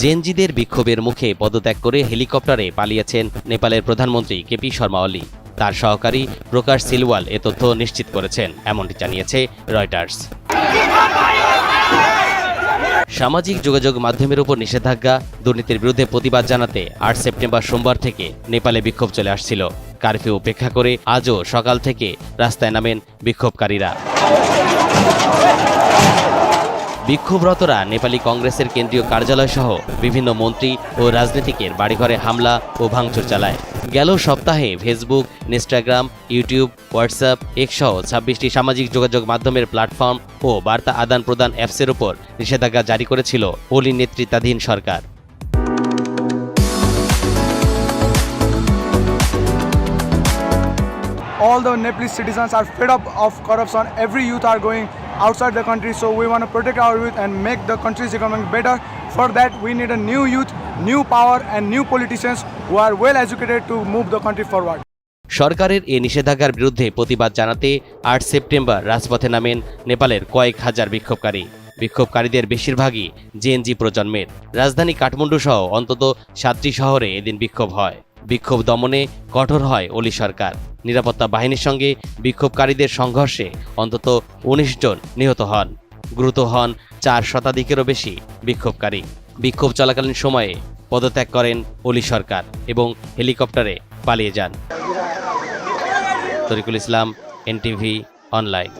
জেনজিদের বিক্ষোভের মুখে পদত্যাগ করে হেলিকপ্টারে পালিয়েছেন নেপালের প্রধানমন্ত্রী কেপি শর্মা অলি। তার সহকারী প্রকাশ সিলওয়াল এ তথ্য নিশ্চিত করেছেন, এমনটি জানিয়েছে রয়টার্স। সামাজিক যোগাযোগ মাধ্যমের উপর নিষেধাজ্ঞা, দুর্নীতির বিরুদ্ধে প্রতিবাদ জানাতে আট সেপ্টেম্বর সোমবার থেকে নেপালে বিক্ষোভ চলে আসছিল। কারফিউ উপেক্ষা করে আজও সকাল থেকে রাস্তায় নামেন বিক্ষোভকারীরা। বিক্ষোভরতরা নেপালি কংগ্রেসের কেন্দ্রীয় কার্যালয় সহ বিভিন্ন মন্ত্রী ও রাজনীতিকের বাড়িঘরে হামলা ও ভাঙচুর চালায় গেল সপ্তাহে ফেসবুক, ইনস্টাগ্রাম, ইউটিউব, হোয়াটসঅ্যাপ, এক্সসহ ছাব্বিশটি সামাজিক যোগাযোগ মাধ্যমের প্ল্যাটফর্ম ও বার্তা আদান প্রদান অ্যাপসের উপর নিষেধাজ্ঞা জারি করেছিল ওলি নেতৃত্বাধীন সরকার all the Nepalese citizens are fed up of corruption. Every youth are going outside the country, so we want to protect our youth and make the country's economy better. For that, we need a new youth, new power, and new politicians who are well educated to move the country forward. সরকারের এই নিষেধাজ্ঞার বিরুদ্ধে প্রতিবাদ জানাতে আট September রাজপথে নামেন নেপালের কয়েক হাজার বিক্ষোভকারী বিক্ষোভকারীদের বেশিরভাগই জেএনজি প্রজন্মের রাজধানী কাঠমান্ডু সহ অন্তত সাতটি শহরে এদিন বিক্ষোভ হয় বিক্ষোভ দমনে কঠোর হয় অলি সরকার। নিরাপত্তা বাহিনীর সঙ্গে বিক্ষোভকারীদের সংঘর্ষে অন্তত উনিশ জন নিহত হন। গুরুত হন চার শতাধিকেরও বেশি বিক্ষোভকারী। বিক্ষোভ চলাকালীন সময়ে পদত্যাগ করেন অলি সরকার এবং হেলিকপ্টারে পালিয়ে যান। Tariqul Islam, NTV, online.